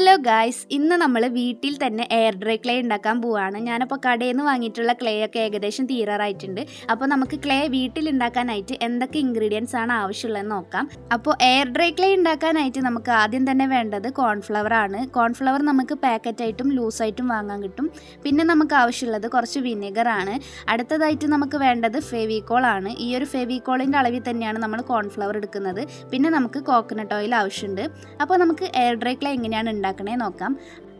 Hello guys ഇന്ന് നമ്മൾ വീട്ടിൽ തന്നെ എയർ ഡ്രൈ ക്ലേ ഉണ്ടാക്കാൻ പോവാണ്. ഞാനപ്പോൾ കടയിൽ നിന്ന് വാങ്ങിയിട്ടുള്ള ക്ലേ ഒക്കെ ഏകദേശം തീരാറായിട്ടുണ്ട്. അപ്പോൾ നമുക്ക് ക്ലേ വീട്ടിൽ ഉണ്ടാക്കാനായിട്ട് എന്തൊക്കെ ഇൻഗ്രീഡിയൻസ് ആണ് ആവശ്യമുള്ളതെന്ന് നോക്കാം. അപ്പോൾ എയർ ഡ്രൈ ക്ലേ ഉണ്ടാക്കാനായിട്ട് നമുക്ക് ആദ്യം തന്നെ വേണ്ടത് കോൺഫ്ലവർ ആണ്. കോൺഫ്ലവർ നമുക്ക് പാക്കറ്റായിട്ടും ലൂസായിട്ടും വാങ്ങാൻ കിട്ടും. പിന്നെ നമുക്ക് ആവശ്യമുള്ളത് കുറച്ച് വിനെഗർ ആണ്. അടുത്തതായിട്ട് നമുക്ക് വേണ്ടത് ഫെവിക്കോൾ ആണ്. ഈ ഒരു ഫെവിക്കോളിന്റെ അളവിൽ തന്നെയാണ് നമ്മൾ കോൺഫ്ലവർ എടുക്കുന്നത്. പിന്നെ നമുക്ക് കോക്കനട്ട് ഓയിൽ ആവശ്യമുണ്ട്. അപ്പോൾ നമുക്ക് എയർ ഡ്രൈ ക്ലേ എങ്ങനെയാണ് ഉണ്ടാക്കണേ നോക്കാം.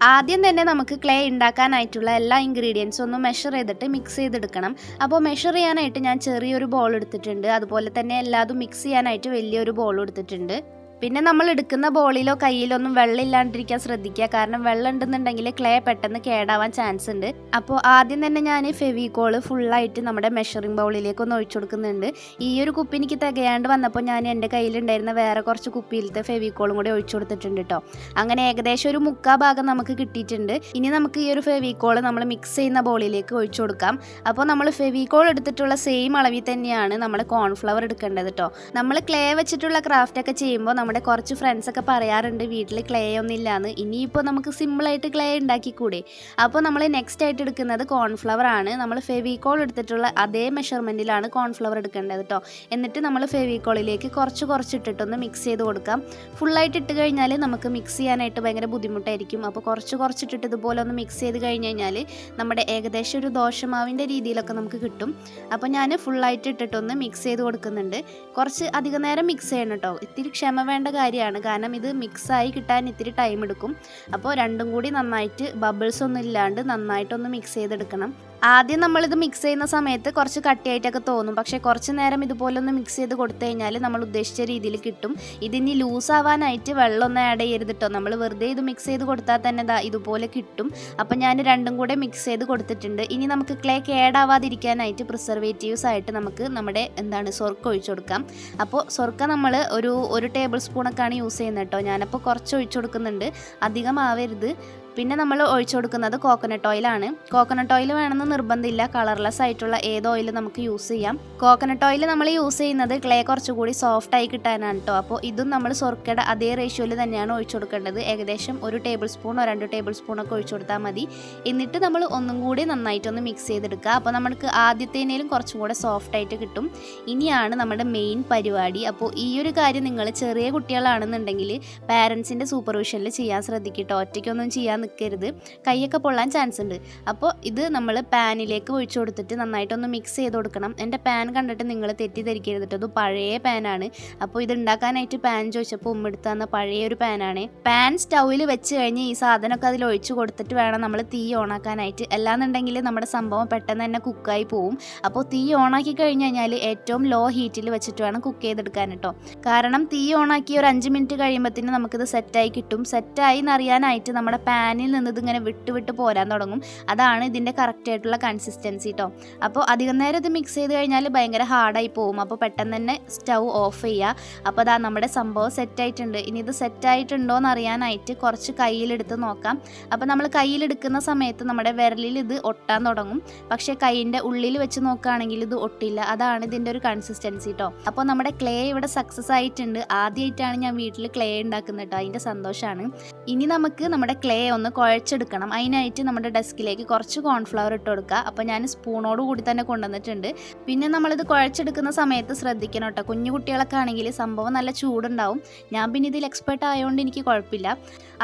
ആദ്യം തന്നെ നമുക്ക് ക്ലേ ഉണ്ടാക്കാനായിട്ടുള്ള എല്ലാ ഇൻഗ്രീഡിയൻസും ഒന്ന് മെഷർ ചെയ്തിട്ട് മിക്സ് ചെയ്തെടുക്കണം. അപ്പോൾ മെഷർ ചെയ്യാനായിട്ട് ഞാൻ ചെറിയൊരു ബോൾ എടുത്തിട്ടുണ്ട്. അതുപോലെ തന്നെ എല്ലാതും മിക്സ് ചെയ്യാനായിട്ട് വലിയൊരു ബോൾ എടുത്തിട്ടുണ്ട്. പിന്നെ നമ്മൾ എടുക്കുന്ന ബോളിലോ കയ്യിലോ ഒന്നും വെള്ളം ഇല്ലാണ്ടിരിക്കാൻ ശ്രദ്ധിക്കുക. കാരണം വെള്ളം ഉണ്ടെന്നുണ്ടെങ്കിൽ ക്ലേ പെട്ടെന്ന് കേടാവാൻ ചാൻസ് ഉണ്ട്. അപ്പോൾ ആദ്യം തന്നെ ഞാൻ ഫെവിക്കോൾ ഫുള്ളായിട്ട് നമ്മുടെ മെഷറിംഗ് ബൗളിലേക്ക് ഒന്ന് ഒഴിച്ചു കൊടുക്കുന്നുണ്ട്. ഈ ഒരു കുപ്പി എനിക്ക് തികയാണ്ട് വന്നപ്പോൾ ഞാൻ എന്റെ കയ്യിലുണ്ടായിരുന്ന വേറെ കുറച്ച് കുപ്പിയിലത്തെ ഫെവിക്കോളും കൂടി ഒഴിച്ചു കൊടുത്തിട്ടുണ്ട് കേട്ടോ അങ്ങനെ ഏകദേശം ഒരു മുക്കാ ഭാഗം നമുക്ക് കിട്ടിയിട്ടുണ്ട്. ഇനി നമുക്ക് ഈ ഒരു ഫെവിക്കോൾ നമ്മൾ മിക്സ് ചെയ്യുന്ന ബോളിലേക്ക് ഒഴിച്ചു കൊടുക്കാം. അപ്പോൾ നമ്മൾ ഫെവിക്കോൾ എടുത്തിട്ടുള്ള സെയിം അളവിൽ തന്നെയാണ് നമ്മൾ കോൺഫ്ലവർ എടുക്കേണ്ടത് കേട്ടോ നമ്മൾ ക്ലേ വെച്ചിട്ടുള്ള ക്രാഫ്റ്റ് ഒക്കെ ചെയ്യുമ്പോൾ നമ്മുടെ കുറച്ച് ഫ്രണ്ട്സൊക്കെ പറയാറുണ്ട് വീട്ടിൽ ക്ലേ ഒന്നും ഇല്ലാന്ന് ഇനിയിപ്പോൾ നമുക്ക് സിമ്പിളായിട്ട് ക്ലേ ഉണ്ടാക്കിക്കൂടെ? അപ്പോൾ നമ്മൾ നെക്സ്റ്റ് ആയിട്ട് എടുക്കുന്നത് കോൺഫ്ലവർ ആണ്. നമ്മൾ ഫെവിക്കോൾ എടുത്തിട്ടുള്ള അതേ മെഷർമെന്റിലാണ് കോൺഫ്ലവർ എടുക്കേണ്ടത് കേട്ടോ എന്നിട്ട് നമ്മൾ ഫെവിക്കോളിലേക്ക് കുറച്ച് കുറച്ച് ഇട്ടിട്ടൊന്ന് മിക്സ് ചെയ്ത് കൊടുക്കാം. ഫുള്ളായിട്ട് ഇട്ട് കഴിഞ്ഞാൽ നമുക്ക് മിക്സ് ചെയ്യാനായിട്ട് ഭയങ്കര ബുദ്ധിമുട്ടായിരിക്കും. അപ്പോൾ കുറച്ച് കുറച്ചിട്ടിട്ട് ഇതുപോലെ ഒന്ന് മിക്സ് ചെയ്ത് കഴിഞ്ഞ് കഴിഞ്ഞാൽ നമ്മുടെ ഏകദേശം ഒരു ദോശമാവിന്റെ രീതിയിലൊക്കെ നമുക്ക് കിട്ടും. അപ്പോൾ ഞാൻ ഫുള്ളായിട്ട് ഇട്ടിട്ടൊന്ന് മിക്സ് ചെയ്ത് കൊടുക്കുന്നുണ്ട്. കുറച്ച് അധികം നേരം മിക്സ് ചെയ്യണം കേട്ടോ ഇത്തിരി ക്ഷമ വേണ്ട കാര്യമാണ്. കാരണം ഇത് മിക്സായി കിട്ടാൻ ഇത്തിരി ടൈം എടുക്കും. അപ്പോൾ രണ്ടും കൂടി നന്നായിട്ട് ബബിൾസ് ഒന്നും ഇല്ലാണ്ട് നന്നായിട്ടൊന്ന് മിക്സ് ചെയ്തെടുക്കണം. ആദ്യം നമ്മളിത് മിക്സ് ചെയ്യുന്ന സമയത്ത് കുറച്ച് കട്ടിയായിട്ടൊക്കെ തോന്നും. പക്ഷേ കുറച്ച് നേരം ഇതുപോലൊന്ന് മിക്സ് ചെയ്ത് കൊടുത്തു കഴിഞ്ഞാൽ നമ്മൾ ഉദ്ദേശിച്ച രീതിയിൽ കിട്ടും. ഇതിനി ലൂസ് ആവാനായിട്ട് വെള്ളമൊന്നും ആഡ് ചെയ്യരുത് കേട്ടോ നമ്മൾ വെറുതെ ഇത് മിക്സ് ചെയ്ത് കൊടുത്താൽ തന്നെ ദാ ഇതുപോലെ കിട്ടും. അപ്പം ഞാൻ രണ്ടും കൂടെ മിക്സ് ചെയ്ത് കൊടുത്തിട്ടുണ്ട്. ഇനി നമുക്ക് ക്ലേ കേടാവാതിരിക്കാനായിട്ട് പ്രിസർവേറ്റീവ്സ് ആയിട്ട് നമുക്ക് നമ്മുടെ എന്താണ് സ്വർക്ക ഒഴിച്ചു കൊടുക്കാം. അപ്പോൾ സ്വർക്ക നമ്മൾ ഒരു ഒരു ടേബിൾ സ്പൂണൊക്കെയാണ് യൂസ് ചെയ്യുന്നത് കേട്ടോ. ഞാനപ്പോൾ കുറച്ച് ഒഴിച്ചു കൊടുക്കുന്നുണ്ട്. അധികം ആവരുത്. പിന്നെ നമ്മൾ ഒഴിച്ചു കൊടുക്കുന്നത് കോക്കനട്ട് ഓയിലാണ് കോക്കനട്ട് ഓയിൽ വേണമെന്ന് നിർബന്ധമില്ല. കളർലെസ് ആയിട്ടുള്ള ഏത് ഓയിൽ നമുക്ക് യൂസ് ചെയ്യാം. കോക്കനട്ട് ഓയിൽ നമ്മൾ യൂസ് ചെയ്യുന്നത് ക്ലേ കുറച്ചുകൂടി സോഫ്റ്റ് ആയി കിട്ടാനാണ് കേട്ടോ അപ്പോൾ ഇതും നമ്മൾ സ്വർക്കയുടെ അതേ റേഷ്യോയിൽ തന്നെയാണ് ഒഴിച്ചു കൊടുക്കേണ്ടത്. ഏകദേശം ഒരു ടേബിൾ സ്പൂണോ രണ്ട് ടേബിൾ സ്പൂണൊക്കെ ഒഴിച്ചു കൊടുത്താൽ മതി. എന്നിട്ട് നമ്മൾ ഒന്നും കൂടി നന്നായിട്ടൊന്ന് മിക്സ് ചെയ്തെടുക്കുക. അപ്പോൾ നമുക്ക് ആദ്യത്തേനേലും കുറച്ചും കൂടെ സോഫ്റ്റ് ആയിട്ട് കിട്ടും. ഇനിയാണ് നമ്മുടെ മെയിൻ പരിപാടി. അപ്പോൾ ഈ ഒരു കാര്യം നിങ്ങൾ ചെറിയ കുട്ടികളാണെന്നുണ്ടെങ്കിൽ പാരൻസിന്റെ സൂപ്പർവിഷനിൽ ചെയ്യാൻ ശ്രദ്ധിക്കട്ടോ ഒറ്റയ്ക്കൊന്നും ചെയ്യാൻ നിൽക്കരുത്. കൈയൊക്കെ പൊള്ളാൻ ചാൻസ് ഉണ്ട്. അപ്പോൾ ഇത് നമ്മൾ പാനിലേക്ക് ഒഴിച്ചു കൊടുത്തിട്ട് നന്നായിട്ടൊന്ന് മിക്സ് ചെയ്ത് കൊടുക്കണം. എന്റെ പാൻ കണ്ടിട്ട് നിങ്ങൾ തെറ്റിദ്ധരിക്കരുത് ഇത് പഴയ പാനാണ് അപ്പോൾ ഇത് ഉണ്ടാക്കാനായിട്ട് പാൻ ചോദിച്ചപ്പോൾ ഉമ്മെടുത്ത് തന്ന പഴയ ഒരു പാനാണ് പാൻ സ്റ്റൗവിൽ വെച്ച് കഴിഞ്ഞ് ഈ സാധനമൊക്കെ അതിൽ ഒഴിച്ചു കൊടുത്തിട്ട് വേണം നമ്മൾ തീ ഓണാക്കാനായിട്ട്. അല്ലാന്നുണ്ടെങ്കിൽ നമ്മുടെ സംഭവം പെട്ടെന്ന് തന്നെ കുക്കായി പോവും. അപ്പോൾ തീ ഓണാക്കി കഴിഞ്ഞ് കഴിഞ്ഞാൽ ഏറ്റവും ലോ ഹീറ്റിൽ വെച്ചിട്ട് വേണം കുക്ക് ചെയ്തെടുക്കാൻ കേട്ടോ കാരണം തീ ഓണാക്കി ഒരു അഞ്ച് മിനിറ്റ് കഴിയുമ്പോഴത്തേനും നമുക്കിത് സെറ്റായി കിട്ടും. സെറ്റായി എന്നറിയാനായിട്ട് നമ്മുടെ പാനിൽ നിന്ന് ഇതിങ്ങനെ വിട്ട് വിട്ട് പോരാൻ തുടങ്ങും. അതാണ് ഇതിന്റെ കറക്റ്റ് ആയിട്ടുള്ള കൺസിസ്റ്റൻസി കേട്ടോ അപ്പോൾ അധികം നേരം ഇത് മിക്സ് ചെയ്ത് കഴിഞ്ഞാൽ ഭയങ്കര ഹാർഡായി പോകും അപ്പോൾ പെട്ടെന്ന് തന്നെ സ്റ്റൗ ഓഫ് ചെയ്യുക അപ്പോൾ അതാ നമ്മുടെ സംഭവം സെറ്റായിട്ടുണ്ട് ഇനി ഇത് സെറ്റായിട്ടുണ്ടോ എന്ന് അറിയാനായിട്ട് കുറച്ച് കയ്യിലെടുത്ത് നോക്കാം. അപ്പോൾ നമ്മൾ കയ്യിലെടുക്കുന്ന സമയത്ത് നമ്മുടെ വിരലിൽ ഇത് ഒട്ടാൻ തുടങ്ങും. പക്ഷേ കൈയിന്റെ ഉള്ളിൽ വെച്ച് നോക്കുകയാണെങ്കിൽ ഇത് ഒട്ടില്ല. അതാണ് ഇതിന്റെ ഒരു കൺസിസ്റ്റൻസി കേട്ടോ അപ്പോൾ നമ്മുടെ ക്ലേ ഇവിടെ സക്സസ് ആയിട്ടുണ്ട്. ആദ്യമായിട്ടാണ് ഞാൻ വീട്ടിൽ ക്ലേ ഉണ്ടാക്കുന്നത് കേട്ടോ അതിന്റെ സന്തോഷമാണ് ഇനി നമുക്ക് നമ്മുടെ ക്ലേ ഒന്ന് കുഴച്ചെടുക്കണം. അതിനായിട്ട് നമ്മുടെ ഡെസ്കിലേക്ക് കുറച്ച് കോൺഫ്ലവർ ഇട്ട് കൊടുക്കുക. അപ്പോൾ ഞാൻ സ്പൂണോട് കൂടി തന്നെ കൊണ്ടുവന്നിട്ടുണ്ട്. പിന്നെ നമ്മളിത് കുഴച്ചെടുക്കുന്ന സമയത്ത് ശ്രദ്ധിക്കണം കേട്ടോ. കുഞ്ഞു കുട്ടികളൊക്കെ ആണെങ്കിൽ സംഭവം നല്ല ചൂടുണ്ടാവും. ഞാൻ പിന്നെ ഇതിൽ എക്സ്പെർട്ട് ആയതുകൊണ്ട് എനിക്ക് കുഴപ്പമില്ല.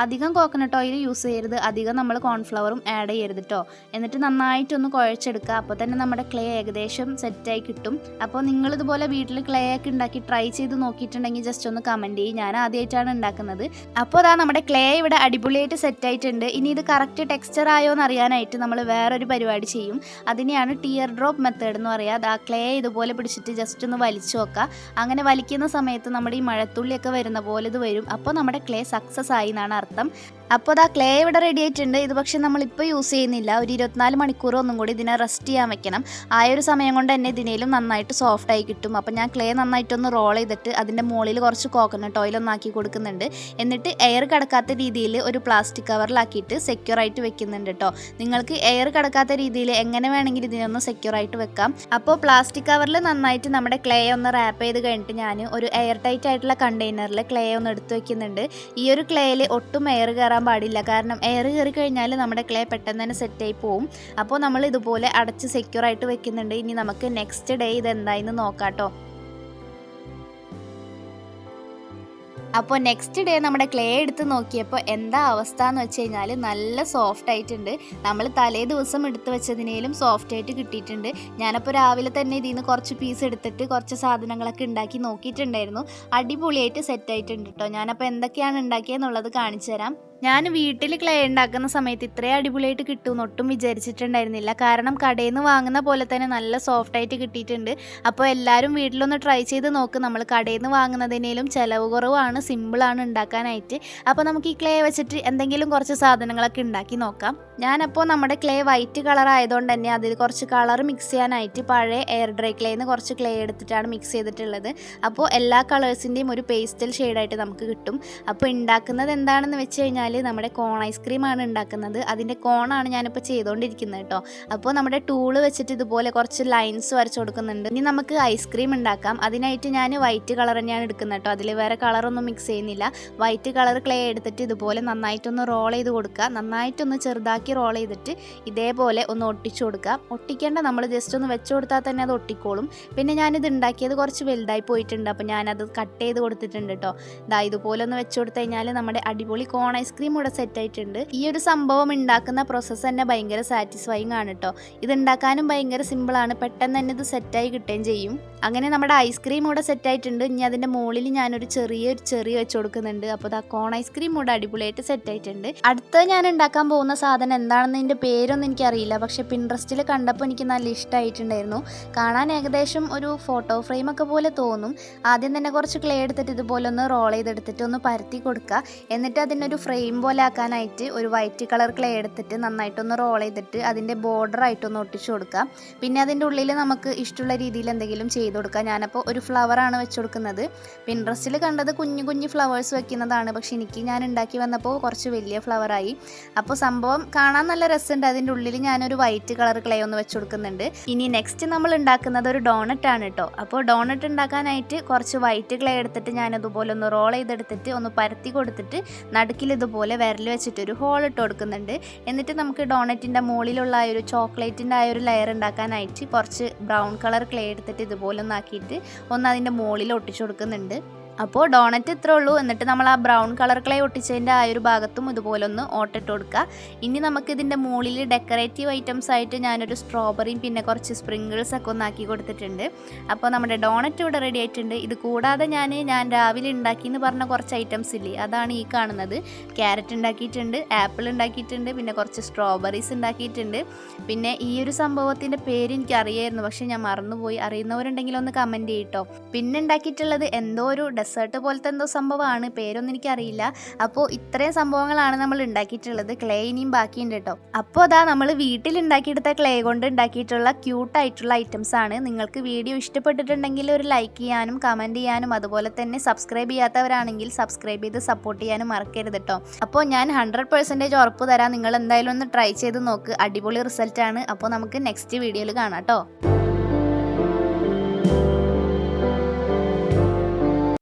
അധികം കോക്കനട്ട് ഓയിൽ യൂസ് ചെയ്യരുത്. അധികം നമ്മൾ കോൺഫ്ലവറും ആഡ് ചെയ്യരുത് കേട്ടോ. എന്നിട്ട് നന്നായിട്ടൊന്ന് കുഴച്ചെടുക്കുക. അപ്പോൾ തന്നെ നമ്മുടെ ക്ലേ ഏകദേശം സെറ്റായി കിട്ടും. അപ്പോൾ നിങ്ങളിതുപോലെ വീട്ടിൽ ക്ലേ ഒക്കെ ഉണ്ടാക്കി ട്രൈ ചെയ്ത് നോക്കിയിട്ടുണ്ടെങ്കിൽ ജസ്റ്റ് ഒന്ന് കമന്റ് ചെയ്യും. ഞാൻ ആദ്യമായിട്ടാണ് ഉണ്ടാക്കുന്നത്. അപ്പോൾ അതാ നമ്മുടെ ക്ലേ ഇവിടെ അടിപൊളിയായിട്ട് സെറ്റ് ആയിട്ടുണ്ട് ഇനി ഇത് കറക്റ്റ് ടെക്സ്ചർ ആയോ എന്ന് അറിയാനായിട്ട് നമ്മൾ വേറൊരു പരിപാടി ചെയ്യും. അതിനെയാണ് ടിയർ ഡ്രോപ്പ് മെത്തേഡ് എന്ന് പറയുക അത് ആ ക്ലേ ഇതുപോലെ പിടിച്ചിട്ട് ജസ്റ്റ് ഒന്ന് വലിച്ചു നോക്കുക അങ്ങനെ വലിക്കുന്ന സമയത്ത് നമ്മുടെ ഈ മഴത്തുള്ളിയൊക്കെ വരുന്ന പോലെ ഇത് വരും. അപ്പോൾ നമ്മുടെ ക്ലേ സക്സസ് ആയി എന്നാണ് അർത്ഥം. അപ്പോൾ ആ ക്ലേ ഇവിടെ റെഡി ആയിട്ടുണ്ട്. ഇത് പക്ഷേ നമ്മളിപ്പോൾ യൂസ് ചെയ്യുന്നില്ല. ഒരു ഇരുപത്തിനാല് മണിക്കൂർ ഒന്നും കൂടി ഇതിനെ റെസ്റ്റ് ചെയ്യാൻ വെക്കണം. ആ ഒരു സമയം കൊണ്ട് തന്നെ ഇതിനേലും നന്നായിട്ട് സോഫ്റ്റ് ആയി കിട്ടും. അപ്പോൾ ഞാൻ ക്ലേ നന്നായിട്ടൊന്ന് റോൾ ചെയ്തിട്ട് അതിന്റെ മുകളിൽ കുറച്ച് കോക്കനട്ട് ഓയിൽ ആക്കി കൊടുക്കുന്നുണ്ട്. എന്നിട്ട് എയർ കടക്കാത്ത രീതിയിൽ ഒരു പ്ലാസ്റ്റിക് കവറിലാക്കിയിട്ട് സെക്യൂർ ആയിട്ട് വെക്കുന്നുണ്ട് കേട്ടോ നിങ്ങൾക്ക് എയർ കടക്കാത്ത രീതിയിൽ എങ്ങനെ വേണമെങ്കിലും ഇതിനൊന്ന് സെക്യൂർ ആയിട്ട് വെക്കാം. അപ്പോൾ പ്ലാസ്റ്റിക് കവറിൽ നന്നായിട്ട് നമ്മുടെ ക്ലേ ഒന്ന് റാപ്പ് ചെയ്ത് കഴിഞ്ഞിട്ട് ഞാൻ ഒരു എയർ ടൈറ്റ് ആയിട്ടുള്ള കണ്ടെയ്നറിൽ ക്ലേ ഒന്ന് എടുത്ത് വെക്കുന്നുണ്ട്. ഈ ഒരു ക്ലേയിൽ ഒട്ടും എയർ കയറാൻ കയറാൻ പാടില്ല. കാരണം എയർ കയറി കഴിഞ്ഞാൽ നമ്മുടെ ക്ലേ പെട്ടെന്ന് തന്നെ സെറ്റായി പോവും. അപ്പോൾ നമ്മൾ ഇതുപോലെ അടച്ച് സെക്യൂർ ആയിട്ട് വെക്കുന്നുണ്ട്. ഇനി നമുക്ക് നെക്സ്റ്റ് ഡേ ഇത് എന്തായെന്ന് നോക്കാട്ടോ. കേട്ടോ അപ്പോൾ നെക്സ്റ്റ് ഡേ നമ്മുടെ ക്ലേ എടുത്ത് നോക്കിയപ്പോൾ എന്താ അവസ്ഥ എന്ന് വെച്ച് കഴിഞ്ഞാൽ നല്ല സോഫ്റ്റ് ആയിട്ടുണ്ട്. നമ്മൾ തലേ ദിവസം എടുത്ത് വെച്ചതിനേലും സോഫ്റ്റ് ആയിട്ട് കിട്ടിയിട്ടുണ്ട്. ഞാനപ്പോൾ രാവിലെ തന്നെ ഇതിൽ നിന്ന് കുറച്ച് പീസ് എടുത്തിട്ട് കുറച്ച് സാധനങ്ങളൊക്കെ ഉണ്ടാക്കി നോക്കിയിട്ടുണ്ടായിരുന്നു. അടിപൊളിയായിട്ട് സെറ്റ് ആയിട്ടുണ്ട് കേട്ടോ ഞാനപ്പോൾ എന്തൊക്കെയാണ് ഉണ്ടാക്കിയെന്നുള്ളത് കാണിച്ചു തരാം. ഞാൻ വീട്ടിൽ ക്ലേ ഉണ്ടാക്കുന്ന സമയത്ത് ഇത്രയും അടിപൊളിയായിട്ട് കിട്ടുമെന്ന് ഒട്ടും വിചാരിച്ചിട്ടുണ്ടായിരുന്നില്ല. കാരണം കടയിൽ നിന്ന് വാങ്ങുന്ന പോലെ തന്നെ നല്ല സോഫ്റ്റ് ആയിട്ട് കിട്ടിയിട്ടുണ്ട്. അപ്പോൾ എല്ലാവരും വീട്ടിലൊന്ന് ട്രൈ ചെയ്ത് നോക്ക്. നമ്മൾ കടയിൽ നിന്ന് വാങ്ങുന്നതിനേലും ചിലവ് കുറവാണ് സിമ്പിളാണ് ഉണ്ടാക്കാനായിട്ട്. അപ്പോൾ നമുക്ക് ഈ ക്ലേ വെച്ചിട്ട് എന്തെങ്കിലും കുറച്ച് സാധനങ്ങളൊക്കെ ഉണ്ടാക്കി നോക്കാം. ഞാനപ്പോൾ നമ്മുടെ ക്ലേ വൈറ്റ് കളർ ആയതുകൊണ്ട് തന്നെ അതിൽ കുറച്ച് കളർ മിക്സ് ചെയ്യാനായിട്ട് പഴയ എയർ ഡ്രൈ ക്ലേന്ന് കുറച്ച് ക്ലേ എടുത്തിട്ടാണ് മിക്സ് ചെയ്തിട്ടുള്ളത്. അപ്പോൾ എല്ലാ കളേഴ്സിന്റെയും ഒരു പേസ്റ്റൽ ഷെയ്ഡായിട്ട് നമുക്ക് കിട്ടും. അപ്പോൾ ഉണ്ടാക്കുന്നത് എന്താണെന്ന് വെച്ച് കഴിഞ്ഞാൽ നമ്മുടെ കോൺ ഐസ്ക്രീമാണ് ഉണ്ടാക്കുന്നത്. അതിന്റെ കോണാണ് ഞാനിപ്പോൾ ചെയ്തുകൊണ്ടിരിക്കുന്നത് കേട്ടോ അപ്പോൾ നമ്മുടെ ടൂൾ വെച്ചിട്ട് ഇതുപോലെ കുറച്ച് ലൈൻസ് വരച്ച് കൊടുക്കുന്നുണ്ട്. ഇനി നമുക്ക് ഐസ്ക്രീം ഉണ്ടാക്കാം. അതിനായിട്ട് ഞാൻ വൈറ്റ് കളർ തന്നെയാണ് എടുക്കുന്നത് കേട്ടോ അതിൽ വേറെ കളറൊന്നും മിക്സ് ചെയ്യുന്നില്ല. വൈറ്റ് കളർ ക്ലേ എടുത്തിട്ട് ഇതുപോലെ നന്നായിട്ടൊന്ന് റോൾ ചെയ്ത് കൊടുക്കുക. നന്നായിട്ടൊന്ന് ചെറുതാക്കി റോൾ ചെയ്തിട്ട് ഇതേപോലെ ഒന്ന് ഒട്ടിച്ചു കൊടുക്കുക. ഒട്ടിക്കേണ്ട നമ്മൾ ജസ്റ്റ് ഒന്ന് വെച്ച് കൊടുത്താൽ തന്നെ അത് ഒട്ടിക്കോളും. പിന്നെ ഞാനിത് ഉണ്ടാക്കിയത് കുറച്ച് വലുതായി പോയിട്ടുണ്ട്. അപ്പോൾ ഞാനത് കട്ട് ചെയ്ത് കൊടുത്തിട്ടുണ്ട് കേട്ടോ ഇതാ ഇതുപോലെ ഒന്ന് വെച്ച് കൊടുത്തു കഴിഞ്ഞാൽ നമ്മുടെ അടിപൊളി കോൺ ഐസ്ക്രീം ഇവിടെ സെറ്റ് ആയിട്ടുണ്ട്. ഈ ഒരു സംഭവം ഉണ്ടാക്കുന്ന പ്രോസസ്സ് തന്നെ ഭയങ്കര സാറ്റിസ്ഫൈങ് ആണ് കേട്ടോ ഇത് ഉണ്ടാക്കാനും ഭയങ്കര സിമ്പിളാണ് പെട്ടെന്ന് തന്നെ ഇത് സെറ്റായി കിട്ടുകയും ചെയ്യും. അങ്ങനെ നമ്മുടെ ഐസ്ക്രീം ഇവിടെ സെറ്റ് ആയിട്ടുണ്ട്. ഇനി അതിന്റെ മുകളിൽ ഞാനൊരു ചെറിയൊരു ചെറിയ വെച്ച് കൊടുക്കുന്നുണ്ട്. അപ്പോൾ ആ കോൺ ഐസ്ക്രീം ഇവിടെ അടിപൊളിയായിട്ട് സെറ്റ് ആയിട്ടുണ്ട്. അടുത്ത ഞാൻ ഉണ്ടാക്കാൻ പോകുന്ന സാധനം എന്താണെന്ന് ഇതിന്റെ പേരൊന്നും എനിക്കറിയില്ല. പക്ഷെ പിൻട്രസ്റ്റിൽ കണ്ടപ്പോൾ എനിക്ക് നല്ല ഇഷ്ടമായിട്ടുണ്ടായിരുന്നു കാണാൻ ഏകദേശം ഒരു ഫോട്ടോ ഫ്രെയിം ഒക്കെ പോലെ തോന്നും. ആദ്യം തന്നെ കുറച്ച് ക്ലേ എടുത്തിട്ട് ഇതുപോലെ ഒന്ന് റോൾ ചെയ്തെടുത്തിട്ട് ഒന്ന് പരത്തി കൊടുക്കുക. എന്നിട്ട് അതിനൊരു ഫ്രെയിം പോലെ ആക്കാനായിട്ട് ഒരു വൈറ്റ് കളർ ക്ലേ എടുത്തിട്ട് നന്നായിട്ടൊന്ന് റോൾ ചെയ്തിട്ട് അതിന്റെ ബോർഡർ ആയിട്ടൊന്ന് ഒട്ടിച്ചു കൊടുക്കാം പിന്നെ അതിന്റെ ഉള്ളിൽ നമുക്ക് ഇഷ്ടമുള്ള രീതിയിൽ എന്തെങ്കിലും ചെയ്ത് കൊടുക്കാം ഞാനപ്പോൾ ഒരു ഫ്ലവറാണ് വെച്ച് കൊടുക്കുന്നത്. പിൻട്രസ്റ്റിൽ കണ്ടത് കുഞ്ഞു കുഞ്ഞു ഫ്ലവേഴ്സ് വെക്കുന്നതാണ്. പക്ഷെ എനിക്ക് ഞാൻ ഉണ്ടാക്കി വന്നപ്പോൾ കുറച്ച് വലിയ ഫ്ലവറായി അപ്പോൾ സംഭവം കാണാൻ നല്ല രസമുണ്ട്. അതിന്റെ ഉള്ളിൽ ഞാനൊരു വൈറ്റ് കളർ ക്ലേ ഒന്ന് വെച്ച് കൊടുക്കുന്നുണ്ട്. ഇനി നെക്സ്റ്റ് നമ്മൾ ഉണ്ടാക്കുന്നത് ഒരു ഡോണറ്റ് ആണ് കേട്ടോ അപ്പോൾ ഡോണറ്റ് ഉണ്ടാക്കാനായിട്ട് കുറച്ച് വൈറ്റ് ക്ലേ എടുത്തിട്ട് ഞാനതുപോലെ ഒന്ന് റോൾ ചെയ്തെടുത്തിട്ട് ഒന്ന് പരത്തി കൊടുത്തിട്ട് നടുക്കിൽ ഇതുപോലെ വിരൽ വെച്ചിട്ടൊരു ഹോൾ ഇട്ട് കൊടുക്കുന്നുണ്ട്. എന്നിട്ട് നമുക്ക് ഡോണറ്റിന്റെ മുകളിലുള്ള ആ ഒരു ചോക്ലേറ്റിന്റെ ആ ഒരു ലെയർ ഉണ്ടാക്കാനായിട്ട് കുറച്ച് ബ്രൗൺ കളർ ക്ലേ എടുത്തിട്ട് ഇതുപോലെ ഒന്നാക്കിയിട്ട് ഒന്ന് അതിന്റെ മുകളിൽ ഒട്ടിച്ചു കൊടുക്കുന്നുണ്ട്. അപ്പോൾ ഡോണറ്റ് ഇത്രേ ഉള്ളൂ. എന്നിട്ട് നമ്മൾ ആ ബ്രൗൺ കളർ ക്ലേ ഒട്ടിച്ചതിന്റെ ആ ഒരു ഭാഗത്തും ഇതുപോലെ ഒന്ന് ഓട്ടിട്ട് കൊടുക്കുക. ഇനി നമുക്ക് ഇതിന്റെ മുകളിൽ ഡെക്കറേറ്റീവ് ഐറ്റംസ് ആയിട്ട് ഞാനൊരു സ്ട്രോബെറിയും പിന്നെ കുറച്ച് സ്പ്രിങ്കിൾസ് ഒക്കെ ഒന്ന് ആക്കി കൊടുത്തിട്ടുണ്ട്. അപ്പോൾ നമ്മുടെ ഡോണറ്റ് ഇവിടെ റെഡി ആയിട്ടുണ്ട്. ഇത് കൂടാതെ ഞാൻ ഞാൻ രാവിലെ ഉണ്ടാക്കി എന്ന് പറഞ്ഞ കുറച്ച് ഐറ്റംസ് ഇല്ലേ അതാണ് ഈ കാണുന്നത്. ക്യാരറ്റ് ഉണ്ടാക്കിയിട്ടുണ്ട് ആപ്പിൾ ഉണ്ടാക്കിയിട്ടുണ്ട് പിന്നെ കുറച്ച് സ്ട്രോബെറീസ് ഉണ്ടാക്കിയിട്ടുണ്ട്. പിന്നെ ഈ ഒരു സംഭവത്തിന്റെ പേര് എനിക്ക് അറിയായിരുന്നു പക്ഷേ ഞാൻ മറന്നുപോയി. അറിയുന്നവരുണ്ടെങ്കിൽ ഒന്ന് കമന്റ് ചെയ്യട്ടോ പിന്നെ ഉണ്ടാക്കിയിട്ടുള്ളത് എന്തോ ഒരു ഡെസേർട്ട് പോലത്തെ എന്തോ സംഭവമാണ് പേരൊന്നും എനിക്കറിയില്ല. അപ്പോൾ ഇത്രയും സംഭവങ്ങളാണ് നമ്മൾ ഉണ്ടാക്കിയിട്ടുള്ളത്. ക്ലേ ഇനിയും ബാക്കിയുണ്ട് കേട്ടോ. അപ്പോൾ അതാ നമ്മൾ വീട്ടിൽ ഉണ്ടാക്കിയെടുത്ത ക്ലേ കൊണ്ട് ഉണ്ടാക്കിയിട്ടുള്ള ക്യൂട്ടായിട്ടുള്ള ഐറ്റംസ് ആണ്. നിങ്ങൾക്ക് വീഡിയോ ഇഷ്ടപ്പെട്ടിട്ടുണ്ടെങ്കിൽ ഒരു ലൈക്ക് ചെയ്യാനും കമന്റ് ചെയ്യാനും അതുപോലെ തന്നെ സബ്സ്ക്രൈബ് ചെയ്യാത്തവരാണെങ്കിൽ സബ്സ്ക്രൈബ് ചെയ്ത് സപ്പോർട്ട് ചെയ്യാനും മറക്കരുത് കേട്ടോ. അപ്പോൾ ഞാൻ ഹൺഡ്രഡ് പെർസെന്റേജ് ഉറപ്പ് തരാം. നിങ്ങൾ എന്തായാലും ഒന്ന് ട്രൈ ചെയ്ത് നോക്ക്. അടിപൊളി റിസൾട്ടാണ് അപ്പോൾ നമുക്ക് നെക്സ്റ്റ് വീഡിയോയിൽ കാണാം കേട്ടോ.